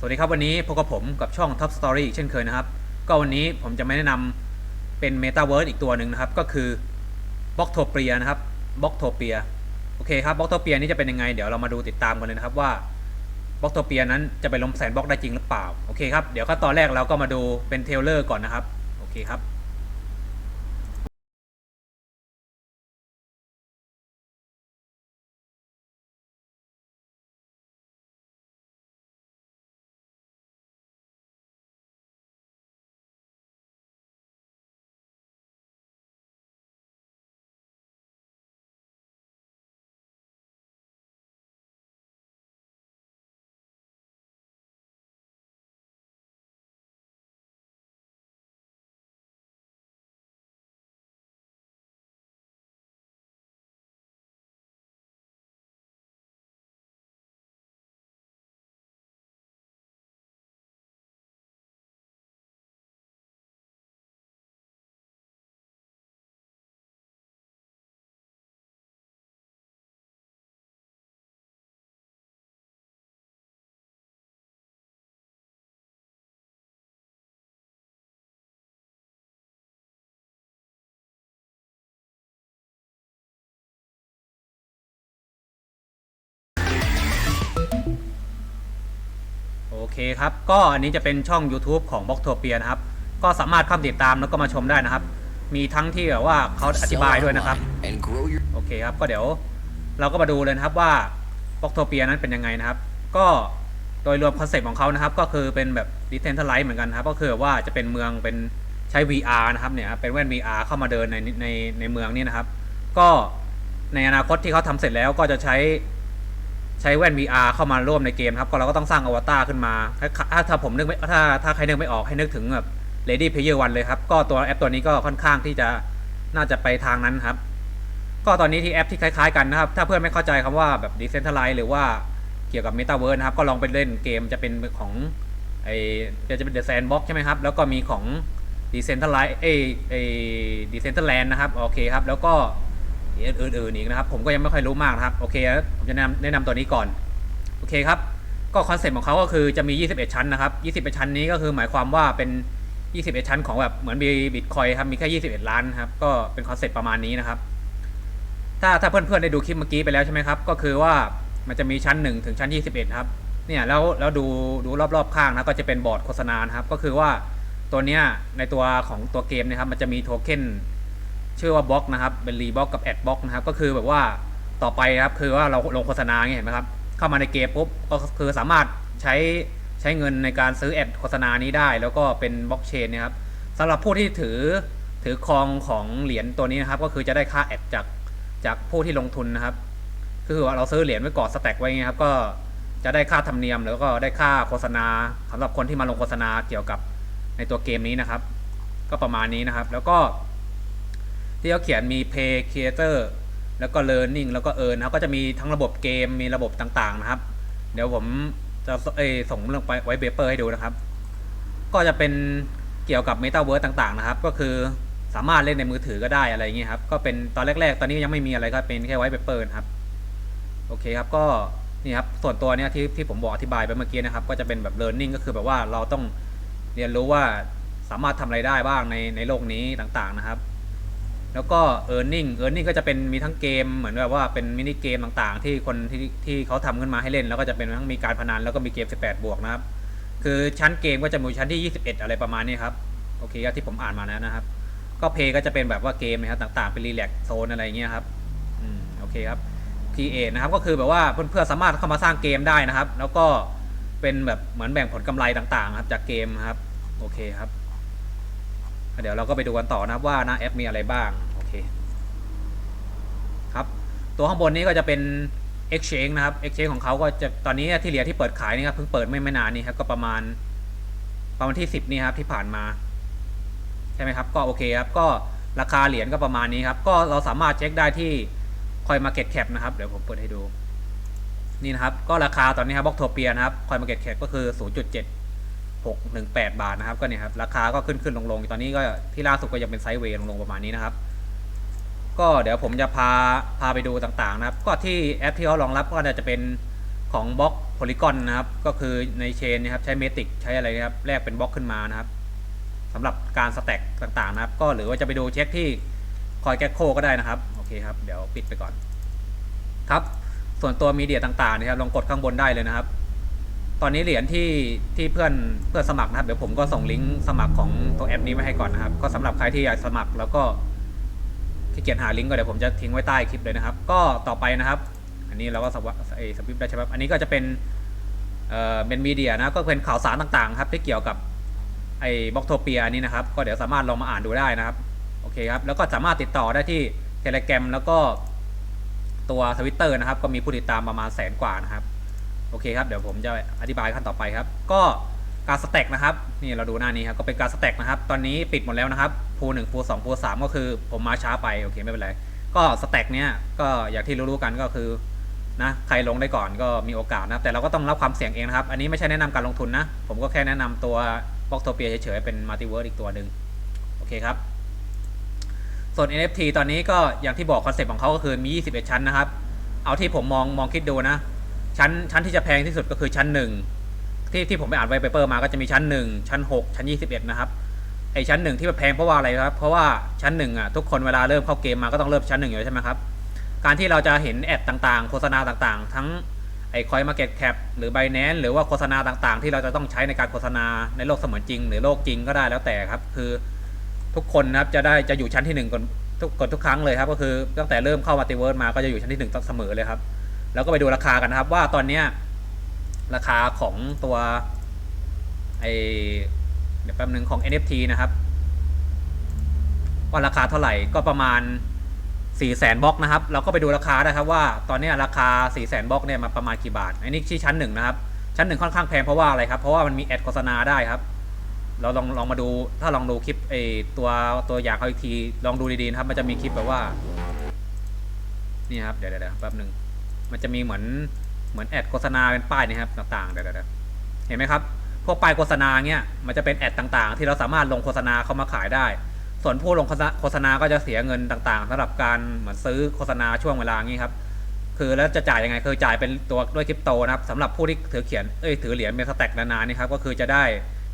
สวัสดีครับวันนี้พบกับผมกับช่อง Top Story อีกเช่นเคยนะครับ ก็วันนี้ผมจะมาแนะนำเป็น Metaverse อีกตัวหนึ่งนะครับ ก็คือ b l o c k t o p i a นะครับ b l o c k t o p i a โอเคครับ b l o c k t o p i a นี่จะเป็นยังไง เดี๋ยวเรามาดูติดตามกันเลยนะครับว่า b l o c k t o p i a นั้นจะไปล้มแสนบล็อกได้จริงหรือเปล่า โอเคครับ เดี๋ยวขั้นตอนแรกเราก็มาดูเป็นเทเลอร์ก่อนนะครับ โอเคครับ เคครับ ก็อันนี้จะเป็นช่อง YouTube ของ b l o c k t o p i a นะครับ ก็สามารถเข้าติดตามแล้วก็มาชมได้นะครับ มีทั้งที่แบบว่าเขาอธิบายด้วยนะครับ โอเคครับ ก็เดี๋ยวเราก็มาดูเลยนะครับว่า b l o c k t o p i a นั้นเป็นยังไงนะครับ ก็โดยรวมคอนเซ็ปต์ของเขานะครับ ก็คือเป็นแบบ Decentralized เหมือนกันครับ ก็คือว่าจะเป็นเมืองเป็นใช้ VR นะครับเนี่ยเป็นแว่น VR เข้ามาเดินในในในเมืองนี้นะครับ ก็ในอนาคตที่เขาทำเสร็จแล้วก็จะใช้ ใช้แว่น VR เข้ามาร่วมในเกมครับ ก็เราก็ต้องสร้างอวตารขึ้นมา ถ้าถ้าผมนึกไม่ถ้าถ้าใครนึกไม่ออกให้นึกถึงแบบ Lady Player One เลยครับ ก็ตัวแอปตัวนี้ก็ค่อนข้างที่จะน่าจะไปทางนั้นครับ ก็ตอนนี้ที่แอปที่คล้ายๆกันนะครับ ถ้าเพื่อนไม่เข้าใจคำว่าแบบ Decentralized หรือว่าเกี่ยวกับ Metaverse นะครับ ก็ลองไปเล่นเกมจะเป็นของไอจะเป็น The Sandbox ใช่ไหมครับ แล้วก็มีของ Decentralized เอ้ยเอ Decentraland นะครับ โอเคครับ แล้วก็ อื่นๆอีกนะครับ ผมก็ยังไม่ค่อยรู้มากนะครับ โอเคผมจะแนะนำแนะนำตัวนี้ก่อน โอเคครับ ก็คอนเซ็ปต์ของเขาก็คือจะมี 21 ชั้นนะครับ 21 ชั้นนี้ก็คือหมายความว่าเป็น 21 ชั้นของแบบเหมือนมีบิตคอยครับมีแค่ 21 ล้านครับ ก็เป็นคอนเซ็ปต์ประมาณนี้นะครับ ถ้าถ้าเพื่อนๆได้ดูคลิปเมื่อกี้ไปแล้วใช่ไหมครับ ก็คือว่ามันจะมีชั้น 1 ถึงชั้น 21 ครับ เนี่ยแล้วแล้วดูดูรอบๆข้างนะก็จะเป็นบอร์ดโฆษณานครับ ก็คือว่าตัวเนี้ยในตัวของตัวเกมนะครับ มันจะมีโทเค็น ชื่อว่าบล็อกนะครับ เป็นรีบล็อกกับแอดบล็อกนะครับ ก็คือแบบว่าต่อไปครับ คือว่าเราลงโฆษณาเงี้ยเห็นไหมครับ เข้ามาในเกมปุ๊บ ก็คือสามารถใช้ใช้เงินในการซื้อแอดโฆษณานี้ได้ แล้วก็เป็นบล็อกเชนนะครับสำหรับผู้ที่ถือถือครองของเหรียญตัวนี้นะครับ ก็คือจะได้ค่าแอดจากจากผู้ที่ลงทุนนะครับ คือว่าเราซื้อเหรียญไว้ก่อนสแต็กไว้ไงครับ ก็จะได้ค่าธรรมเนียม แล้วก็ได้ค่าโฆษณาสำหรับคนที่มาลงโฆษณาเกี่ยวกับในตัวเกมนี้นะครับ ก็ประมาณนี้นะครับ แล้วก็ ที่เขาเขียนมี Pay Creator แล้วก็ Learning แล้วก็ Earn นะครับก็จะมีทั้งระบบเกมมีระบบต่างๆนะครับ เดี๋ยวผมจะเอส่งลงไปไว้เบเปอร์ให้ดูนะครับ ก็จะเป็นเกี่ยวกับ Metaverse ต่างๆนะครับ ก็คือสามารถเล่นในมือถือก็ได้อะไรอย่างเงี้ยครับ ก็เป็นตอนแรก ๆ ตอนนี้ยังไม่มีอะไรก็เป็นแค่ไว้เปเปอร์นะครับ โอเคครับก็นี่ครับส่วนตัวเนี้ยที่ที่ผมบอกอธิบายไปเมื่อกี้นะครับ ก็จะเป็นแบบ learning ก็คือแบบว่าเราต้องเรียนรู้ว่าสามารถทำอะไรได้บ้างในในโลกนี้ต่างๆนะครับ แล้วก็ earning earning ก็จะเป็นมีทั้งเกมเหมือนแบบว่าเป็นมินิเกมต่างๆ ที่คนที่ที่เขาทำขึ้นมาให้เล่น แล้วก็จะเป็นทั้งมีการพนันแล้วก็มีเกม 18 บวกนะครับ คือชั้นเกมก็จะมีชั้นที่ 21 อะไรประมาณนี้ครับ โอเคครับที่ผมอ่านมาแล้วนะครับ ก็เพย์ก็จะเป็นแบบว่าเกมนะครับต่างๆ เป็นรีแลกโซนอะไรเงี้ยครับ อืมโอเคครับ Create นะครับก็คือแบบว่าเพื่อนๆสามารถเข้ามาสร้างเกมได้นะครับ แล้วก็เป็นแบบเหมือนแบ่งผลกำไรต่างๆ ครับจากเกมครับ โอเคครับ เดี๋ยวเราก็ไปดูกันต่อนะครับว่าหน้าแอปมีอะไรบ้างโอเคครับตัวข้างบนนี้ก็จะเป็น Exchange นะครับ Exchange ของเขาก็จะตอนนี้ที่เหลือที่เปิดขายนี่ครับเพิ่งเปิดไม่ไม่นานนี้ครับก็ประมาณประมาณที่ 10 นี่ครับที่ผ่านมา ใช่ไหมครับ ก็โอเคครับ ก็ราคาเหรียญก็ประมาณนี้ครับ ก็เราสามารถเช็คได้ที่ Coin Market Cap นะครับ เดี๋ยวผมเปิดให้ดู นี่นะครับ ก็ราคาตอนนี้ครับบล็อกโทเปียนะครับ Coin Market Cap ก็คือ 0.7 0.7618 บาทนะครับ ก็เนี่ยครับราคาก็ขึ้นขึ้นลงลงตอนนี้ก็ที่ล่าสุดก็ยังเป็นไซด์เวย์ลงลงประมาณนี้นะครับ ก็เดี๋ยวผมจะพาพาไปดูต่างๆนะครับ ก็ที่แอปที่เขารองรับก็จะเป็นของบล็อกโพลีกอนนะครับ ก็คือในเชนนะครับใช้เมติกใช้อะไรนะครับแลกเป็นบล็อกขึ้นมานะครับสำหรับการสแต็กต่างๆนะครับ ก็หรือว่าจะไปดูเช็คที่คอยแกโคก็ได้นะครับโอเคครับเดี๋ยวปิดไปก่อนครับ ส่วนตัวมีเดียต่างๆนะครับลองกดข้างบนได้เลยนะครับ ตอนนี้เหรียญที่ที่เพื่อนเพื่อนสมัครนะครับ เดี๋ยวผมก็ส่งลิงก์สมัครของตัวแอปนี้ไว้ให้ก่อนนะครับ ก็สำหรับใครที่อยากสมัครแล้วก็ขี้เกียจหาลิงก์ก็เดี๋ยวผมจะทิ้งไว้ใต้คลิปเลยนะครับ ก็ต่อไปนะครับ อันนี้เราก็สวไอ้สวิปได้ใช่ไหมอันนี้ก็จะเป็นเอ่อเป็นมีเดียนะก็เป็นข่าวสารต่างๆ ครับที่เกี่ยวกับไอ้บล็อกโทเปียนี้นะครับ ก็เดี๋ยวสามารถลองมาอ่านดูได้นะครับโอเคครับแล้วก็สามารถติดต่อได้ที่เทเล gram แล้วก็ตัวทวิตเตอร์นะครับ ก็มีผู้ติดตามประมาณแสนกว่านะครับ โอเคครับ เดี๋ยวผมจะอธิบายขั้นต่อไปครับ ก็การสแต็กนะครับ นี่เราดูหน้านี้ครับ ก็เป็นการสแต็กนะครับ ตอนนี้ปิดหมดแล้วนะครับพูหนึ่งพูสองพูสามก็คือผมมาช้าไป โอเคไม่เป็นไร ก็สแต็กเนี้ยก็อย่างที่รู้ๆกันก็คือนะใครลงได้ก่อนก็มีโอกาสนะแต่เราก็ต้องรับความเสี่ยงเองนะครับ อันนี้ไม่ใช่แนะนำการลงทุนนะ ผมก็แค่แนะนำตัวบล็อกโทเปียเฉยๆเป็นมัลติเวิร์สอีกตัวหนึ่งโอเคครับ ส่วน NFT ตอนนี้ก็อย่างที่บอกคอนเซ็ปต์ของเขาก็คือมี 21 ชั้นนะครับ เอาที่ผมมองมองคิดดูนะ ชั้นชั้นที่จะแพงที่สุดก็คือชั้นหนึ่งที่ที่ผมไปอ่านไวเปเปอร์มาก็จะมีชั้นหนึ่งชั้นหกชั้นยี่สิบเอ็ดนะครับไอชั้นหนึ่งที่มันแพงเพราะว่าอะไรครับ เพราะว่าชั้นหนึ่งอะทุกคนเวลาเริ่มเข้าเกมมาก็ต้องเริ่มชั้นหนึ่งอยู่ใช่ไหมครับ การที่เราจะเห็นแอดต่างๆ โฆษณาต่างๆ ทั้งไอคอยมาเก็ตแคปหรือไบแนนหรือว่าโฆษณาต่างๆ ที่เราจะต้องใช้ในการโฆษณาในโลกเสมือนจริง หรือโลกจริงก็ได้แล้วแต่ครับ คือทุกคนนะครับจะได้จะอยู่ชั้นที่หนึ่งก่อนทุกกดทุกครั้งเลยครับ ก็คือตั้งแต่เริ่มเข้ามาติเวิร์ดมาก็จะอยู่ชั้นที่หนึ่งเสมอเลยครับ แล้วก็ไปดูราคากันนะครับว่าตอนเนี้ยราคาของตัวไอเดี๋ยวแป๊บนึงของ NFT นะครับ ว่าราคาเท่าไหร่ก็ประมาณ 4 0 0แสนบล็อกนะครับ เราก็ไปดูราคาได้ครับว่าตอนนี้ราคา 4 0 0แสนบล็อกเนี่ยมาประมาณกี่บาท อันนี้ที่ชั้นหนึ่งนะครับ ชั้นหนึ่งค่อนข้างแพงเพราะว่าอะไรครับ เพราะว่ามันมีแอดโฆษณาได้ครับ เราลองลองมาดูถ้าลองดูคลิปไอตัวตัวอย่างเขาอีกทีลองดูดีๆนะครับ มันจะมีคลิปแบบว่า นี่ครับ เดี๋ยวเดี๋ยวแป๊บหนึ่ง มันจะมีเหมือนเหมือนแอดโฆษณาเป็นป้ายนะครับต่างๆเดี๋ยวๆเห็นไหมครับ พวกป้ายโฆษณาเงี้ยมันจะเป็นแอดต่างๆ ที่เราสามารถลงโฆษณาเข้ามาขายได้ ส่วนผู้ลงโฆษณาก็จะเสียเงินต่างๆสำหรับการเหมือนซื้อโฆษณาช่วงเวลางี้ครับคือแล้วจะจ่ายยังไงคือจ่ายเป็นตัวด้วยคริปโตนะครับสำหรับผู้ที่ถือเขียนเอ้ยถือเหรียญเมสแต็กนานๆนี่ครับก็คือจะได้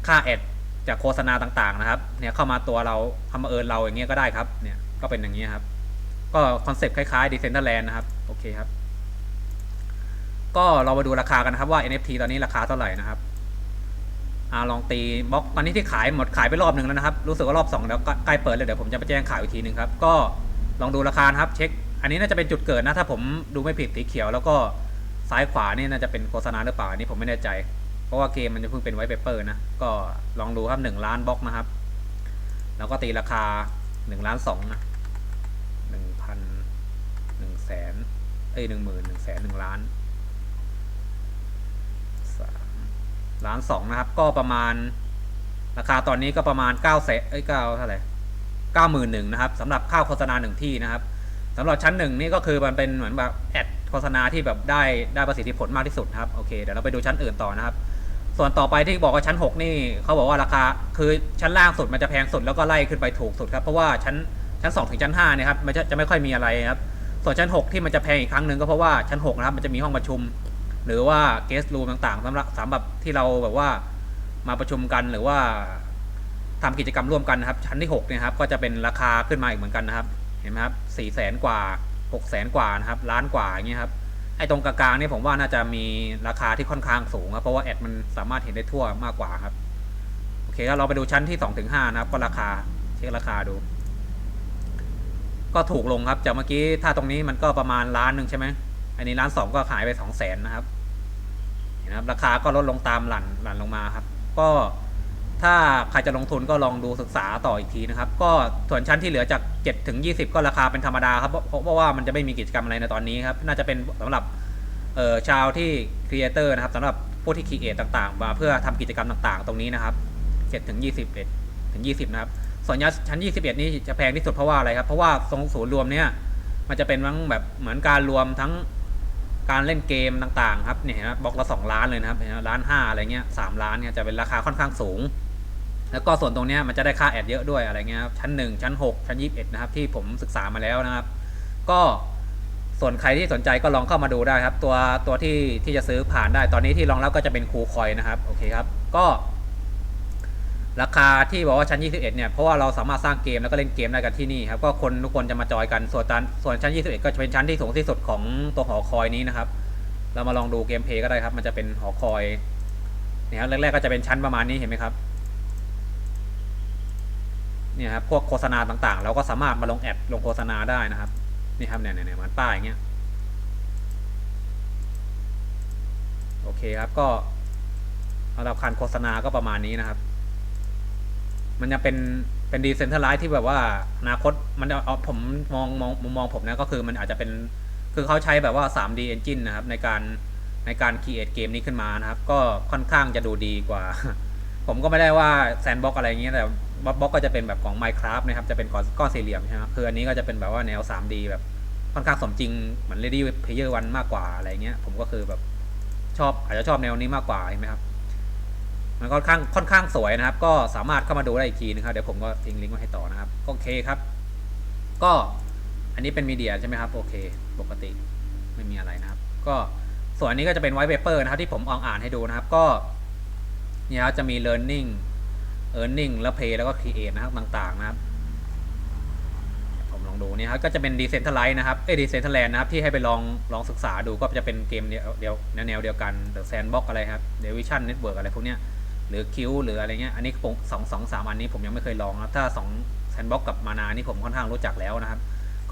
ค่าแอดจากโฆษณาต่างๆนะครับเนี่ยเข้ามาตัวเราเข้ามาเอินเราอย่างเงี้ยก็ได้ครับเนี่ยก็เป็นอย่างนี้ครับ ก็คอนเซ็ปต์คล้ายๆ Decentraland นะครับโอเคครับ ก็เรามาดูราคากันนะครับว่า NFT ตอนนี้ราคาเท่าไหร่นะครับอ่าลองตีบล็อกตอนนี้ที่ขายหมดขายไปรอบหนึ่งแล้วนะครับ รู้สึกว่ารอบสองแล้วใกล้เปิดเลยเดี๋ยวผมจะไปแจ้งข่าวอีกทีหนึ่งครับ ก็ลองดูราคาครับ เช็ค อันนี้น่าจะเป็นจุดเกิดนะถ้าผมดูไม่ผิดสีเขียว แล้วก็ซ้ายขวานี่น่าจะเป็นโฆษณาหรือเปล่าอันนี้ผมไม่แน่ใจ เพราะว่าเกมมันจะเพิ่งเป็นไวท์เปเปอร์นะก็ลองดูครับหนึ่งล้านบล็อกนะครับ แล้วก็ตีราคาหนึ่งล้านสองนะหนึ่งพันหนึ่งแสนเอ้ยหนึ่งหมื่นหนึ่งแสนหนึ่งล้านสาม ล้านสองนะครับ ก็ประมาณ ราคาตอนนี้ก็ประมาณเก้าแสนเอ้ยเก้าเท่าไหร่เก้าหมื่นหนึ่งนะครับสำหรับค่าโฆษณาหนึ่งที่นะครับสำหรับชั้นหนึ่งนี่ก็คือมันเป็นเหมือนแบบแอดโฆษณาที่แบบได้ได้ประสิทธิผลมากที่สุดครับโอเคเดี๋ยวเราไปดูชั้นอื่นต่อนะครับ ส่วนต่อไปที่บอกว่าชั้น 6 นี่เขาบอกว่าราคาคือชั้นล่างสุดมันจะแพงสุดแล้วก็ไล่ขึ้นไปถูกสุดครับเพราะว่าชั้นชั้น2ถึงชั้น5เนี่ยครับมันจะจะไม่ค่อยมีอะไรครับส่วนชั้น 6 ที่มันจะแพงอีกครั้งหนึ่งก็เพราะว่าชั้น6นะครับมันจะมีห้องประชุม หรือว่าเกสต์รูมต่างๆสำหรับสำหรับที่เราแบบว่ามาประชุมกันหรือว่าทำกิจกรรมร่วมกันนะครับ ชั้นที่6เนี่ยครับก็จะเป็นราคาขึ้นมาอีกเหมือนกันนะครับ เห็นไหมครับสี่แสนกว่าหกแสนกว่านะครับล้านกว่าอย่างเงี้ยครับไอ้ตรงกลางๆนี่ผมว่าน่าจะมีราคาที่ค่อนข้างสูงครับเพราะว่าแอดมันสามารถเห็นได้ทั่วมากกว่าครับโอเคครับเราไปดูชั้นที่2ถึง5นะครับ ก็ราคาเช็คราคาดู ก็ถูกลงครับจากเมื่อกี้ถ้าตรงนี้มันก็ประมาณล้านหนึ่งใช่ไหมอันนี้ล้านสองก็ขายไปสองแสนนะครับ นะครับราคาก็ลดลงตามหลั่นหลั่นลงมาครับ ก็ถ้าใครจะลงทุนก็ลองดูศึกษาต่ออีกทีนะครับ ก็ส่วนชั้นที่เหลือจาก7ถึง20 ก็ราคาเป็นธรรมดาครับเพราะว่ามันจะไม่มีกิจกรรมอะไรในตอนนี้ครับ น่าจะเป็นสำหรับเอ่อชาวที่ครีเอเตอร์นะครับสำหรับผู้ที่ครีเอทต่างๆ มาเพื่อทำกิจกรรมต่างๆ ตรงนี้นะครับ7ถึง20ถึง 20 นะครับ ส่วนชั้น 21 นี่จะแพงที่สุดเพราะว่าอะไรครับ เพราะว่าตรงศูนย์รวมเนี่ยมันจะเป็นทั้งแบบเหมือนการรวมทั้ง การเล่นเกมต่างๆครับเนี่ยนะบล็อกละ2ล้านเลยนะครับเห็นไหมล้านห้าอะไรเงี้ยสามล้านเนี่ยจะเป็นราคาค่อนข้างสูง แล้วก็ส่วนตรงเนี้ยมันจะได้ค่าแอดเยอะด้วยอะไรเงี้ยครับชั้น 1 ชั้น 6 ชั้น 21 นะครับ ที่ผมศึกษามาแล้วนะครับ ก็ส่วนใครที่สนใจก็ลองเข้ามาดูได้ครับ ตัวตัวที่ที่จะซื้อผ่านได้ตอนนี้ที่รองรับก็จะเป็นคูคอยนะครับโอเคครับ ก็ ราคาที่บอกว่าชั้น 21 เนี่ย เพราะว่าเราสามารถสร้างเกมแล้วก็เล่นเกมได้กันที่นี่ครับ ก็คนทุกคนจะมาจอยกัน ส่วนตันส่วนชั้น 21 ก็จะเป็นชั้นที่สูงที่สุดของตัวหอคอยนี้นะครับ เรามาลองดูเกมเพย์ก็ได้ครับ มันจะเป็นหอคอยเนี่ยครับแรกๆก็จะเป็นชั้นประมาณนี้เห็นไหมครับ เนี่ยครับ พวกโฆษณาต่างๆ เราก็สามารถมาลงแอดลงโฆษณาได้นะครับ นี่ครับเนี่ยเนี่ยมันป้ายอย่างเงี้ย โอเคครับ ก็สำหรับการโฆษณาก็ประมาณนี้นะครับ มันจะเป็นเป็นดีเซนเทอร์ไลท์ที่แบบว่าอนาคตมันจะเอาผมมองมองมุมมองผมนะก็คือมันอาจจะเป็นคือเขาใช้แบบว่า 3D Engine นะครับในการในการ create เกมนี้ขึ้นมานะครับ ก็ค่อนข้างจะดูดีกว่า ผมก็ไม่ได้ว่าแซนบ็อกอะไรอย่างเงี้ยแต่บ็อกบ็อกก็จะเป็นแบบของ Minecraft นะครับ จะเป็นก้อนก้อนสี่เหลี่ยมใช่ไหมครับคืออันนี้ก็จะเป็นแบบว่าแนว 3D แบบค่อนข้างสมจริงเหมือน Ready Player One มากกว่าอะไรเงี้ย ผมก็คือแบบชอบอาจจะชอบแนวนี้มากกว่าเห็นไหมครับ มันค่อนข้างค่อนข้างสวยนะครับ ก็สามารถเข้ามาดูได้อีกทีนะครับ เดี๋ยวผมก็ทิ้งลิงก์ไว้ให้ต่อนะครับโอเคครับ ก็อันนี้เป็นมีเดียใช่ไหมครับ โอเค ปกติไม่มีอะไรนะครับ ก็ส่วนนี้ก็จะเป็นไวท์เปเปอร์นะครับที่ผมอองอ่านให้ดูนะครับ ก็เนี่ยครับจะมี learning earning แล้ว play แล้วก็ create นะครับต่างๆนะครับ ผมลองดูเนี่ยครับก็จะเป็น decentralize นะครับเอ้ย decentraland นะครับที่ให้ไปลองลองศึกษาดูก็จะเป็นเกมเดียวเดียวแนวแนวเดียวกัน The Sandbox อะไรครับ Division Network อะไรพวกเนี้ย หรือคิวหรืออะไรเงี้ยอันนี้ผมสองสองสามอันนี้ผมยังไม่เคยลองนะครับถ้าสองแซนบ็อกกับมานานี่ผมค่อนข้างรู้จักแล้วนะครับ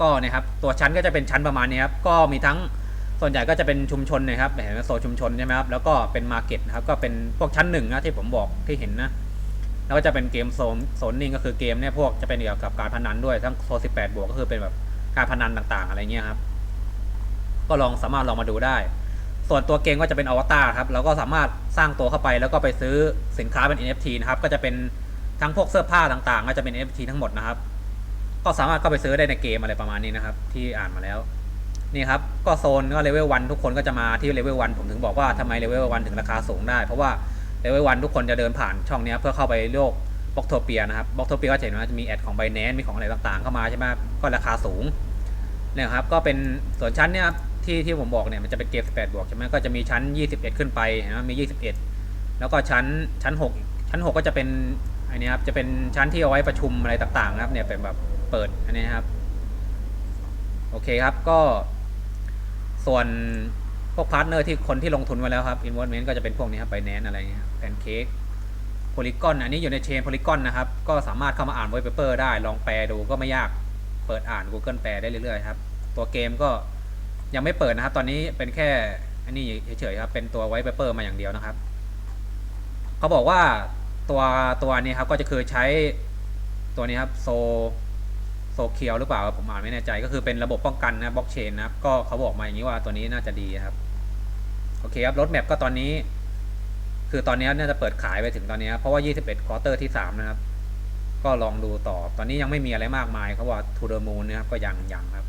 ก็เนี่ยครับตัวชั้นก็จะเป็นชั้นประมาณนี้ครับก็มีทั้งส่วนใหญ่ก็จะเป็นชุมชนนะครับเห็นโซชุมชนใช่ไหมครับแล้วก็เป็นมาร์เก็ตนะครับก็เป็นพวกชั้นหนึ่งนะที่ผมบอกที่เห็นนะแล้วก็จะเป็นเกมโซนโซนนิ่งก็คือเกมเนี่ยพวกจะเป็นเกี่ยวกับการพนันด้วยทั้งโซนสิบแปดบวกก็คือเป็นแบบการพนันต่างๆ อะไรเงี้ยครับ ก็ลองสามารถลองมาดูได้ ส่วนตัวเกมก็จะเป็นอวตารครับเราก็สามารถสร้างตัวเข้าไปแล้วก็ไปซื้อสินค้าเป็น NFT นะครับ ก็จะเป็นทั้งพวกเสื้อผ้าต่างๆ ก็จะเป็น NFT ทั้งหมดนะครับ ก็สามารถเข้าไปซื้อได้ในเกมอะไรประมาณนี้นะครับ ที่อ่านมาแล้วนี่ครับก็โซนก็เลเวลวันทุกคนก็จะมาที่เลเวลวันผมถึงบอกว่าทำไมเลเวลวันถึงราคาสูงได้ เพราะว่าเลเวลวันทุกคนจะเดินผ่านช่องนี้เพื่อเข้าไปโลกบล็อกโทเปียนะครับบล็อกโทเปียก็จะเห็นว่าจะมีแอดของไบแนนมีของอะไรต่างๆ เข้ามาใช่ไหมก็ราคาสูงเนี่ยครับก็เป็นส่วนชั้นเนี่ย ที่ที่ผมบอกเนี่ยมันจะเป็นเกม18 บวกใช่ไหมก็จะมีชั้น 21 ขึ้นไปนะมี 21 แล้วก็ชั้นชั้น 6 ชั้น 6 ก็จะเป็นอันนี้ครับจะเป็นชั้นที่เอาไว้ประชุมอะไรต่างๆ ครับเนี่ยเป็นแบบเปิดอันนี้ครับโอเคครับก็ ส่วนพวกพาร์ทเนอร์ที่คนที่ลงทุนไว้แล้วครับ investment ก็จะเป็นพวกนี้ครับไบแนนอะไรเงี้ยแพนเค้กโพลิกอนอันนี้อยู่ในเชนโพลิกอนนะครับ ก็สามารถเข้ามาอ่านไวเปเปอร์ได้ ลองแปลดูก็ไม่ยาก เปิดอ่าน Google แปลได้เรื่อยๆครับ ตัวเกมก็ ยังไม่เปิดนะครับ ตอนนี้เป็นแค่อันนี้เฉยๆครับ เป็นตัวไวเปเปอร์มาอย่างเดียวนะครับ เขาบอกว่าตัวตัวนี้ครับก็จะคือใช้ตัวนี้ครับโซโซเคียวหรือเปล่าผมอ่านไม่แน่ใจก็คือเป็นระบบป้องกันนะบล็อกเชนนะครับก็เขาบอกมาอย่างนี้ว่าตัวนี้น่าจะดีครับโอเคครับรถแมพก็ตอนนี้ คือตอนนี้น่าจะเปิดขายไปถึงตอนนี้เพราะว่า 21 ควอเตอร์ที่ 3 นะครับ ก็ลองดูต่อตอนนี้ยังไม่มีอะไรมากมายเขาบอกทูเดอร์มูนนะครับก็ยังยังครับ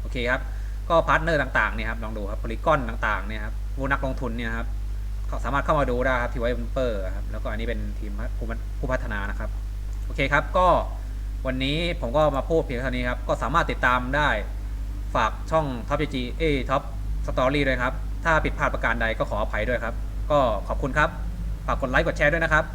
โอเคครับ ก็พาร์ทเนอร์ต่างๆเนี่ยครับลองดูครับโพลีกอนต่างๆเนี่ยครับผู้นักลงทุนเนี่ยครับเขาสามารถเข้ามาดูได้ครับที่ไวเปอร์ครับแล้วก็อันนี้เป็นทีมผู้ผู้พัฒนานะครับโอเคครับก็วันนี้ผมก็มาพูดเพียงเท่านี้ครับก็สามารถติดตามได้ฝากช่องท็อปจีเอท็อปสตอรี่ด้วยครับ ถ้าผิดพลาดประการใดก็ขออภัยด้วยครับ ก็ขอบคุณครับ ฝากกดไลค์กดแชร์ด้วยนะครับ